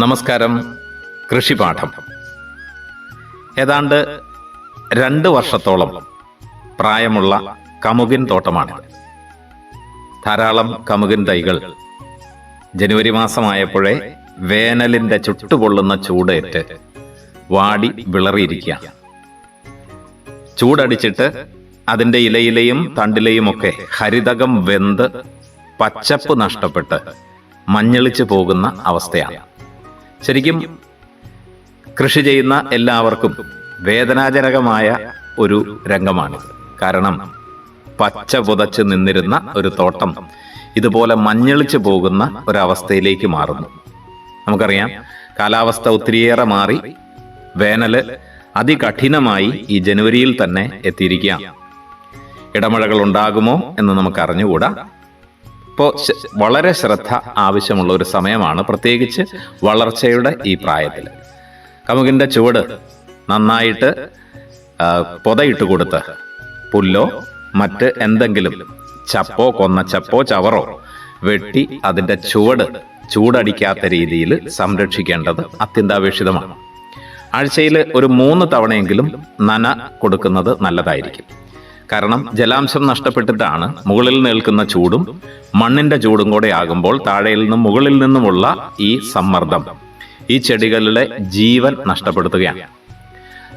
നമസ്കാരം. കൃഷിപാഠം. ഏതാണ്ട് രണ്ട് വർഷത്തോളം പ്രായമുള്ള കമുകിൻ തോട്ടമാണ് ധാരാളം കമുകിൻ തൈകൾ ജനുവരി മാസമായപ്പോഴേ വേനലിന്റെ ചുട്ടുപൊള്ളുന്ന ചൂടേറ്റ് വാടി വിളറിയിരിക്കുക ചൂടടിച്ചിട്ട് അതിന്റെ ഇലയിലെയും തണ്ടിലെയുമൊക്കെ ഹരിതകം വെന്ത് പച്ചപ്പ് നഷ്ടപ്പെട്ട് മഞ്ഞളിച്ചു പോകുന്ന അവസ്ഥയാണ്. ശരിക്കും കൃഷി ചെയ്യുന്ന എല്ലാവർക്കും വേദനാജനകമായ ഒരു രംഗമാണിത് കാരണം പച്ച പുതച്ച് നിന്നിരുന്ന ഒരു തോട്ടം ഇതുപോലെ മഞ്ഞളിച്ച് പോകുന്ന ഒരവസ്ഥയിലേക്ക് മാറുന്നു. നമുക്കറിയാം കാലാവസ്ഥ ഒത്തിരിയേറെ മാറി വേനൽ അതികഠിനമായി ഈ ജനുവരിയിൽ തന്നെ എത്തിയിരിക്കുകയാണ്. ഇടമഴകൾ ഉണ്ടാകുമോ എന്ന് നമുക്ക് അറിഞ്ഞുകൂടാ ഇപ്പോൾ വളരെ ശ്രദ്ധ ആവശ്യമുള്ള ഒരു സമയമാണ് പ്രത്യേകിച്ച് വളർച്ചയുടെ ഈ പ്രായത്തിൽ. കമുകിന്റെ ചുവട് നന്നായിട്ട് പൊതയിട്ട് കൊടുത്ത് പുല്ലോ മറ്റ് എന്തെങ്കിലും ചപ്പോ കൊന്ന ചപ്പോ ചവറോ വെട്ടി അതിന്റെ ചുവട് ചൂടടിക്കാത്ത രീതിയിൽ സംരക്ഷിക്കേണ്ടത് അത്യന്താപേക്ഷിതമാണ്. ആഴ്ചയിൽ ഒരു മൂന്ന് തവണയെങ്കിലും നന കൊടുക്കുന്നത് നല്ലതായിരിക്കും. കാരണം ജലാംശം നഷ്ടപ്പെട്ടിട്ടാണ് മുകളിൽ നിൽക്കുന്ന ചൂടും മണ്ണിന്റെ ചൂടും കൂടെ ആകുമ്പോൾ താഴെയിൽ നിന്നും മുകളിൽ നിന്നുമുള്ള ഈ സമ്മർദ്ദം ഈ ചെടികളുടെ ജീവൻ നഷ്ടപ്പെടുത്തുകയാണ്.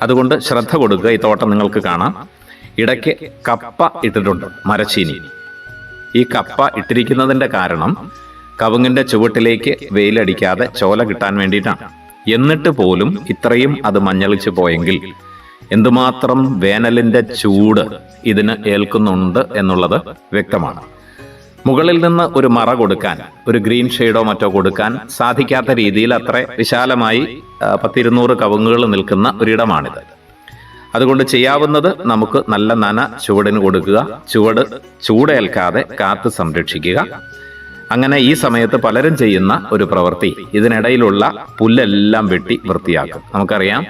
അതുകൊണ്ട് ശ്രദ്ധ കൊടുക്കുക. ഈ തോട്ടം നിങ്ങൾക്ക് കാണാം. ഇടയ്ക്ക് കപ്പ ഇട്ടിട്ടുണ്ട് മരച്ചീനി. ഈ കപ്പ ഇട്ടിരിക്കുന്നതിന്റെ കാരണം കവുങ്ങിന്റെ ചുവട്ടിലേക്ക് വെയിലടിക്കാതെ ചോല കിട്ടാൻ വേണ്ടിയിട്ടാണ്. എന്നിട്ട് പോലും ഇത്രയും അത് മഞ്ഞളിച്ചു പോയെങ്കിൽ എന്തുമാത്രം വേനലിന്റെ ചൂട് ഇതിന് ഏൽക്കുന്നുണ്ട് എന്നുള്ളത് വ്യക്തമാണ്. മുകളിൽ നിന്ന് ഒരു മറ കൊടുക്കാൻ ഒരു ഗ്രീൻ ഷെയ്ഡോ മറ്റോ കൊടുക്കാൻ സാധിക്കാത്ത രീതിയിൽ അത്ര വിശാലമായി പത്തിരുന്നൂറ് കവുങ്ങുകൾ നിൽക്കുന്ന ഒരിടമാണിത്. അതുകൊണ്ട് ചെയ്യാവുന്നത് നമുക്ക് നല്ല നന ചുവടിന് കൊടുക്കുക ചുവട് ചൂടേൽക്കാതെ കാത്ത് സംരക്ഷിക്കുക. അങ്ങനെ ഈ സമയത്ത് പലരും ചെയ്യുന്ന ഒരു പ്രവൃത്തി ഇതിനിടയിലുള്ള പുല്ലെല്ലാം വെട്ടി വൃത്തിയാക്കും. നമുക്കറിയാം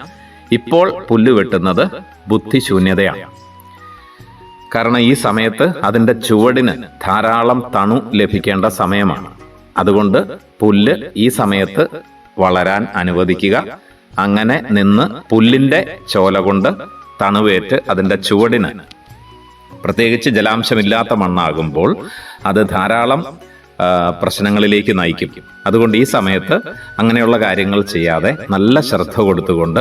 ഇപ്പോൾ പുല്ല് വെട്ടുന്നത് ബുദ്ധിശൂന്യതയാണ്. കാരണം ഈ സമയത്ത് അതിന്റെ ചുവടിന് ധാരാളം തണു ലഭിക്കേണ്ട സമയമാണ്. അതുകൊണ്ട് പുല്ല് ഈ സമയത്ത് വളരാൻ അനുവദിക്കുക. അങ്ങനെ നിന്ന് പുല്ലിന്റെ ചോല കൊണ്ട് തണുവേറ്റ് അതിന്റെ ചുവടിന് പ്രത്യേകിച്ച് ജലാംശമില്ലാത്ത മണ്ണാകുമ്പോൾ അത് ധാരാളം പ്രശ്നങ്ങളിലേക്ക് നയിക്കും. അതുകൊണ്ട് ഈ സമയത്ത് അങ്ങനെയുള്ള കാര്യങ്ങൾ ചെയ്യാതെ നല്ല ശ്രദ്ധ കൊടുത്തുകൊണ്ട്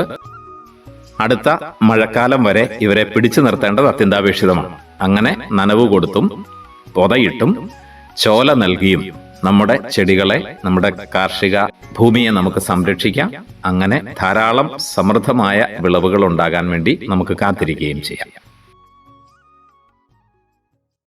അടുത്ത മഴക്കാലം വരെ ഇവരെ പിടിച്ചു നിർത്തേണ്ടത് അത്യന്താപേക്ഷിതമാണ്. അങ്ങനെ നനവ് കൊടുത്തും പൊതയിട്ടും ചോല നൽകിയും നമ്മുടെ ചെടികളെ നമ്മുടെ കാർഷിക ഭൂമിയെ നമുക്ക് സംരക്ഷിക്കാം. അങ്ങനെ ധാരാളം സമൃദ്ധമായ വിളവുകൾ ഉണ്ടാകാൻ വേണ്ടി നമുക്ക് കാത്തിരിക്കുകയും ചെയ്യാം.